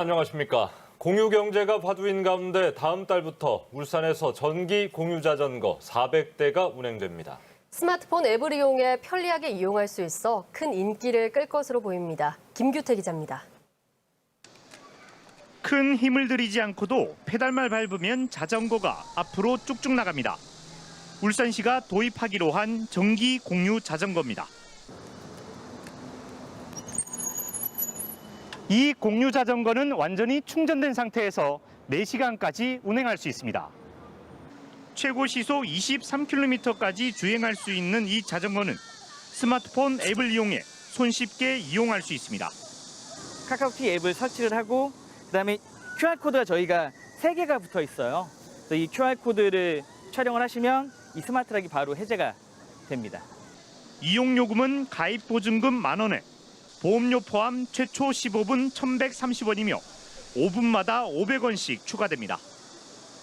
안녕하십니까. 공유 경제가 화두인 가운데 다음 달부터 울산에서 전기 공유 자전거 400대가 운행됩니다. 스마트폰 앱을 이용해 편리하게 이용할 수 있어 큰 인기를 끌 것으로 보입니다. 김규태 기자입니다. 큰 힘을 들이지 않고도 페달만 밟으면 자전거가 앞으로 쭉쭉 나갑니다. 울산시가 도입하기로 한 전기 공유 자전거입니다. 이 공유 자전거는 완전히 충전된 상태에서 4시간까지 운행할 수 있습니다. 최고 시속 23km까지 주행할 수 있는 이 자전거는 스마트폰 앱을 이용해 손쉽게 이용할 수 있습니다. 카카오티 앱을 설치를 하고 그다음에 QR 코드가 저희가 세 개가 붙어 있어요. 그래서 이 QR 코드를 촬영을 하시면 이 스마트락이 바로 해제가 됩니다. 이용 요금은 가입 보증금 만 원에 보험료 포함 최초 15분 1,130원이며 5분마다 500원씩 추가됩니다.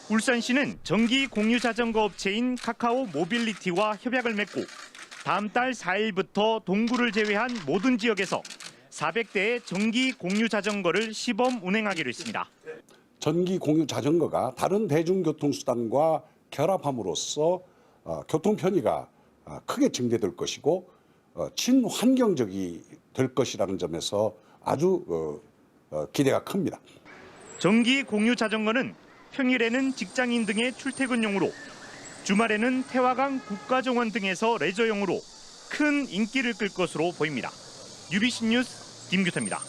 울산시는 전기 공유 자전거 업체인 카카오 모빌리티와 협약을 맺고 다음 달 4일부터 동구를 제외한 모든 지역에서 400대의 전기 공유 자전거를 시범 운행하기로 했습니다. 전기 공유 자전거가 다른 대중교통수단과 결합함으로써 어, 교통 편의가 어, 크게 증대될 것이고 어, 친환경적이 될 것이라는 점에서 아주 어, 어, 기대가 큽니다. 전기 공유 자전거는 평일에는 직장인 등의 출퇴근용으로 주말에는 태화강 국가정원 등에서 레저용으로 큰 인기를 끌 것으로 보입니다. UBC 뉴스 김규태입니다.